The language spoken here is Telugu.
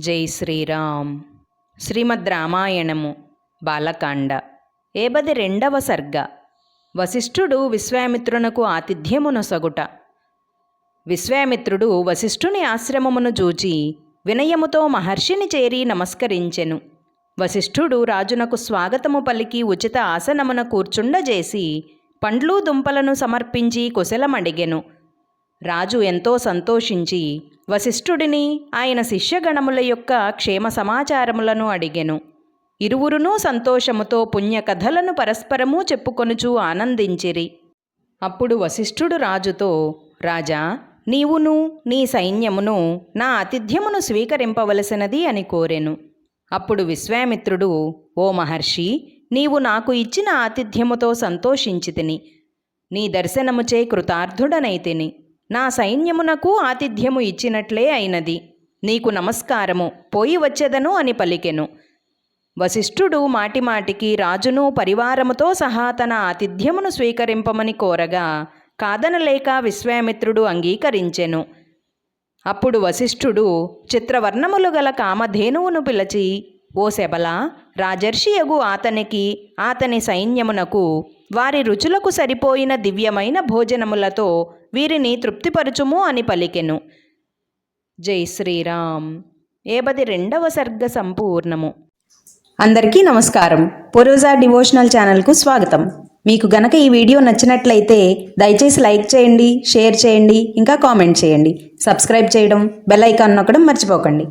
జై శ్రీరామ్. శ్రీమద్ రామాయణము బాలకాండ. ఏబది రెండవ సర్గ. వశిష్ఠుడు విశ్వామిత్రునకు ఆతిథ్యమునొసగుట విశ్వామిత్రుడు వశిష్ఠుని ఆశ్రమమును చూచి వినయముతో మహర్షిని చేరి నమస్కరించెను. వశిష్ఠుడు రాజునకు స్వాగతము పలికి ఉచిత ఆసనమున కూర్చుండజేసి పండ్లు దుంపలను సమర్పించి కుశలమడిగెను. రాజు ఎంతో సంతోషించి వశిష్ఠుడిని ఆయన శిష్యగణముల యొక్క క్షేమ సమాచారములను అడిగెను. ఇరువురునూ సంతోషముతో పుణ్యకథలను పరస్పరము చెప్పుకొనుచూ ఆనందించిరి. అప్పుడు వశిష్ఠుడు రాజుతో రాజా నీవును నీ సైన్యమును నా ఆతిథ్యమును స్వీకరింపవలసినది అని కోరెను. అప్పుడు విశ్వామిత్రుడు ఓ మహర్షి నీవు నాకు ఇచ్చిన ఆతిథ్యముతో సంతోషించితిని. నీ దర్శనముచే కృతార్థుడనైతిని. నా సైన్యమునకు ఆతిథ్యము ఇచ్చినట్లే అయినది. నీకు నమస్కారము. పోయి వచ్చెదను అని పలికెను. వశిష్ఠుడు మాటిమాటికి రాజును పరివారముతో సహా తన ఆతిథ్యమును స్వీకరింపమని కోరగా కాదనలేక విశ్వామిత్రుడు అంగీకరించెను. అప్పుడు వశిష్ఠుడు చిత్రవర్ణములు గల కామధేనువును పిలిచి ఓ శబలా రాజర్షియగు అతనికి ఆతని సైన్యమునకు వారి రుచులకు సరిపోయిన దివ్యమైన భోజనములతో వీరిని తృప్తిపరచుము అని పలికెను. జై శ్రీరామ్. ఏబది రెండవ సర్గ సంపూర్ణము. అందరికీ నమస్కారం. పొరోజా డివోషనల్ ఛానల్కు స్వాగతం. మీకు గనక ఈ వీడియో నచ్చినట్లయితే దయచేసి లైక్ చేయండి షేర్ చేయండి ఇంకా కామెంట్ చేయండి. సబ్స్క్రైబ్ చేయడం బెల్ ఐకాన్ నొక్కడం మర్చిపోకండి.